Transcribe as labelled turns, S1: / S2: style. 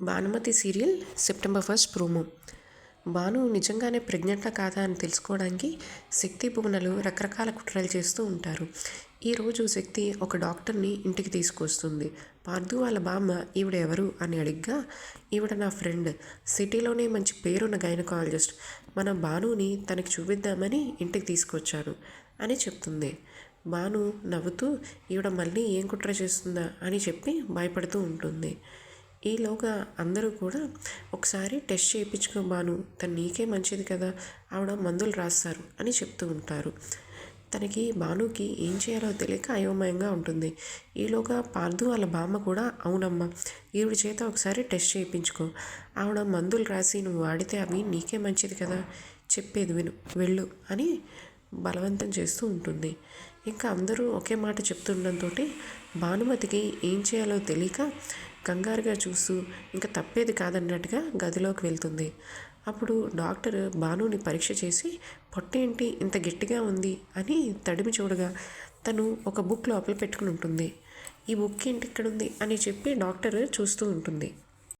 S1: Bhanumathi serial September first promo. Bhanu నిజంగానే ప్రెగ్నెంటా కాదా అని తెలుసుకోవడానికి శక్తి భువనలు రకరకాల కుట్రలు చేస్తూ ఉంటారు. ఈరోజు శక్తి ఒక డాక్టర్ని ఇంటికి తీసుకొస్తుంది. పార్థు వాళ్ళ బామ్మ ఈవిడ ఎవరు అని అడిగ్గా ఈవిడ నా ఫ్రెండ్. సిటీలోనే మంచి పేరున్న గైనకాలజిస్ట్. మన భానుని తనకి చూపిద్దామని ఇంటికి తీసుకొచ్చాను అని చెప్తుంది. భాను నవ్వుతూ ఈవిడ మళ్ళీ ఏం కుట్ర చేస్తుందా? అని చెప్పి భయపడుతూ ఉంటుంది. ఈలోగా అందరూ కూడా ఒకసారి టెస్ట్ చేయించుకో భాను తను నీకే మంచిది కదా ఆవిడ మందులు రాస్తారు అని చెప్తూ ఉంటారు. తనకి భానుకి ఏం చేయాలో తెలియక అయోమయంగా ఉంటుంది. ఈలోగా పార్థు వాళ్ళ బామ్మ కూడా అవునమ్మా ఈవిడ చేత ఒకసారి టెస్ట్ చేయించుకో. ఆవిడ మందులు రాసి నువ్వు వాడితే అవి నీకే మంచిది కదా చెప్పేది విను వెళ్ళు అని బలవంతం చేస్తూ ఉంటుంది. ఇంకా అందరూ ఒకే మాట చెప్తుండడంతో భానుమతికి ఏం చేయాలో తెలియక కంగారుగా చూస్తూ ఇంకా తప్పేది కాదన్నట్టుగా గదిలోకి వెళ్తుంది. అప్పుడు డాక్టర్ భానుని పరీక్ష చేసి పొట్టేంటి ఇంత గట్టిగా ఉంది? అని తడిమి చూడగా తను ఒక బుక్ లోపల పెట్టుకుని ఉంటుంది. ఈ బుక్ ఏంటి ఇక్కడ ఉంది అని చెప్పి డాక్టర్ చూస్తూ ఉంటుంది.